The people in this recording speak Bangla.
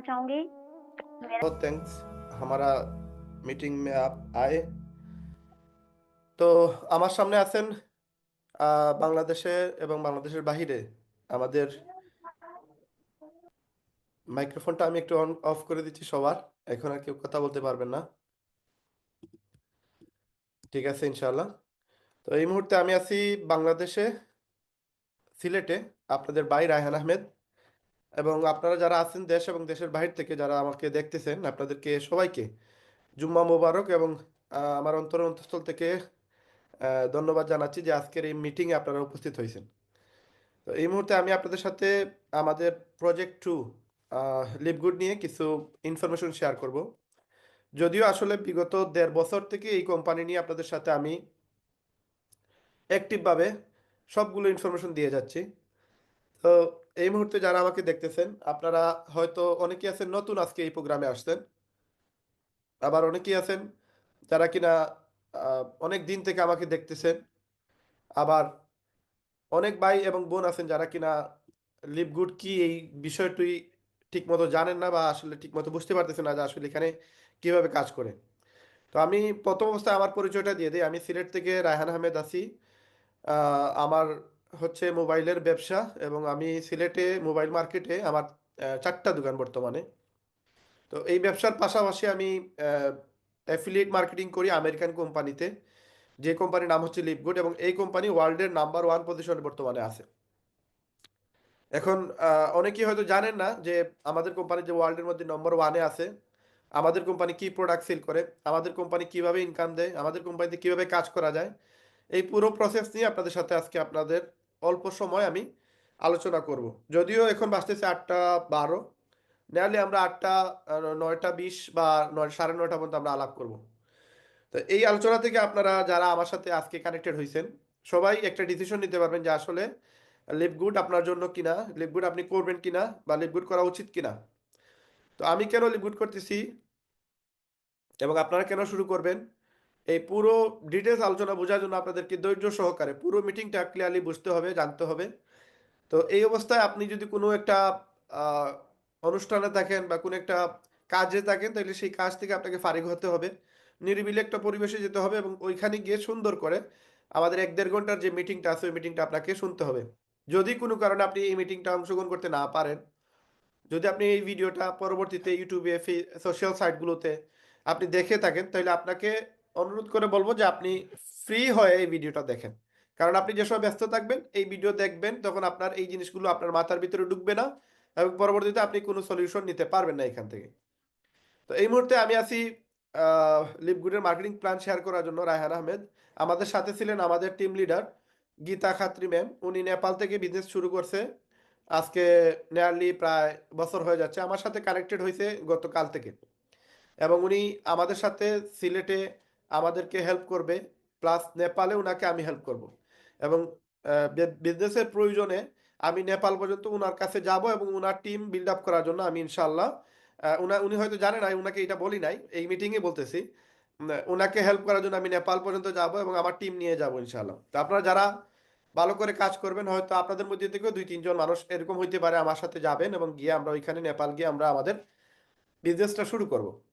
चाहूंगी मेरा बहुत थैंक्स हमारा মিটিং মে আপ আয়ে তো আমার সামনে আছেন আহ, বাংলাদেশে এবং বাংলাদেশের বাহিরে আমাদের মাইক্রোফোনটা আমি একটু অন অফ করে দিচ্ছি সবার এখন আর কেউ কথা বলতে পারবেন না ঠিক আছে ইনশাআল্লাহ তো এই মুহূর্তে আমি আছি বাংলাদেশে সিলেটে আপনাদের ভাই রায়হান আহমেদ এবং আপনারা যারা আছেন দেশ এবং দেশের বাহির থেকে যারা আমাকে দেখতেছেন, আপনাদেরকে সবাইকে জুম্মা মোবারক এবং আমার অন্তর অন্তঃস্থল থেকে ধন্যবাদ জানাচ্ছি যে আজকের এই মিটিংয়ে আপনারা উপস্থিত হয়েছেন। তো এই মুহূর্তে আমি আপনাদের সাথে আমাদের প্রজেক্ট টু লিভগুড নিয়ে কিছু ইনফরমেশন শেয়ার করব। যদিও আসলে বিগত দেড় বছর থেকে এই কোম্পানি নিয়ে আপনাদের সাথে আমি অ্যাক্টিভভাবে সবগুলো ইনফরমেশন দিয়ে যাচ্ছি। তো এই মুহূর্তে যারা আমাকে দেখতেছেন, আপনারা হয়তো অনেকেই আছেন নতুন আজকে এই প্রোগ্রামে আসছেন। আবার অনেকেই আছেন যারা কিনা অনেক দিন থেকে আমাকে দেখতেছেন। আবার অনেক ভাই এবং বোন আছেন যারা কিনা লিভগুড কি এই বিষয়টি ঠিক মতো জানেন না বা আসলে ঠিক মতো বুঝতে পারতেছেন না যে আসলে এখানে কীভাবে কাজ করে। তো আমি প্রথম অবস্থায় আমার পরিচয়টা দিয়ে দিই। আমি সিলেট থেকে রায়হান আহমেদ আছি। আমার হচ্ছে মোবাইলের ব্যবসা এবং আমি সিলেটে মোবাইল মার্কেটে আমার চারটা দোকান বর্তমানে। তো এই ব্যবসার পাশাপাশি আমি অ্যাফিলিয়েট মার্কেটিং করি আমেরিকান কোম্পানিতে। যে কোম্পানির নাম হচ্ছে লিভগুড এবং এই কোম্পানি ওয়ার্ল্ডের নাম্বার ওয়ান পজিশনে বর্তমানে আছে। এখন অনেকেই হয়তো জানেন না যে আমাদের কোম্পানি যে ওয়ার্ল্ডের মধ্যে নম্বর ওয়ানে আছে, আমাদের কোম্পানি কি প্রোডাক্ট সেল করে, আমাদের কোম্পানি কীভাবে ইনকাম দেয়, আমাদের কোম্পানিতে কীভাবে কাজ করা যায়, এই পুরো প্রসেস নিয়ে আপনাদের সাথে আজকে আপনাদের অল্প সময় আমি আলোচনা করব। যদিও এখন বাজতেছে আটটা বারো। নাহলে আমরা আটটা নয়টা বিশ বা নয়, সাড়ে নয়টা পর্যন্ত আমরা আলাপ করব। তো এই আলোচনা থেকে আপনারা যারা আমার সাথে আজকে কানেক্টেড হয়েছেন সবাই একটা ডিসিশন নিতে পারবেন যে আসলে লিভগুড আপনার জন্য কিনা লিভগুড আপনি করবেন কিনা বা লিভগুড করা উচিত কিনা। তো আমি কেন লিভগুড করতেছি এবং আপনারা কেন শুরু করবেন? এই পুরো ডিটেলস আলোচনা বোঝার জন্য আপনাদেরকে ধৈর্য সহকারে পুরো মিটিংটা ক্লিয়ারলি বুঝতে হবে, জানতে হবে। তো এই অবস্থায় আপনি যদি কোনো একটা অনুষ্ঠানে থাকেন বা কোনো একটা কাজে থাকেন, তাহলে সেই কাজ থেকে আপনাকে ফারিগ হতে হবে। নিরিবিলি একটা পরিবেশে যেতে হবে এবং ওইখানে গিয়ে সুন্দর করে আমাদের এক দেড় ঘণ্টার যে মিটিংটা আছে, ওই মিটিংটা আপনাকে শুনতে হবে। যদি কোনো কারণে আপনি এই মিটিংটা অংশগ্রহণ করতে না পারেন, যদি আপনি এই ভিডিওটা পরবর্তীতে ইউটিউবে সোশ্যাল সাইটগুলোতে আপনি দেখে থাকেন, তাহলে আপনাকে অনুরোধ করে বলব যে আপনি ফ্রি হয়ে এই ভিডিওটা দেখেন। কারণ আপনি যে সময় ব্যস্ত থাকবেন, এই ভিডিও দেখবেন, তখন আপনার এই জিনিসগুলো আপনার মাথার ভিতরে ঢুকবে না এবং পরবর্তীতে আপনি কোনো সলিউশন নিতে পারবেন না এখান থেকে। তো এই মুহূর্তে আমি আছি লিপগুডের মার্কেটিং প্ল্যান শেয়ার করার জন্য রায়হান আহমেদ। আমাদের সাথে ছিলেন আমাদের team leader Geeta Khatri ma'am উনি নেপাল থেকে বিজনেস শুরু করছে। আজকে নিয়ারলি প্রায় বছর হয়ে যাচ্ছে। আমার সাথে কানেক্টেড হয়েছে গতকাল থেকে। এবং উনি আমাদের সাথে সিলেটে আমাদেরকে হেল্প করবে প্লাস নেপালে ওনাকে আমি হেল্প করব। এবং বিজনেসের প্রয়োজনে আমি নেপাল পর্যন্ত ওনার কাছে যাব এবং ওনার টিম বিল্ড আপ করার জন্য আমি ইনশাল্লাহ উনা উনি হয়তো জানে নাই ওনাকে এটা বলি নাই, এই মিটিংয়ে বলতেছি। ওনাকে হেল্প করার জন্য আমি নেপাল পর্যন্ত যাব এবং আমার টিম নিয়ে যাব ইনশাল্লাহ তো আপনারা যারা ভালো করে কাজ করবেন, হয়তো আপনাদের মধ্যে থেকেও দুই, তিনজন মানুষ এরকম হইতে পারে আমার সাথে যাবেন এবং গিয়ে আমরা ওইখানে নেপাল গিয়ে আমরা আমাদের বিজনেসটা শুরু করব।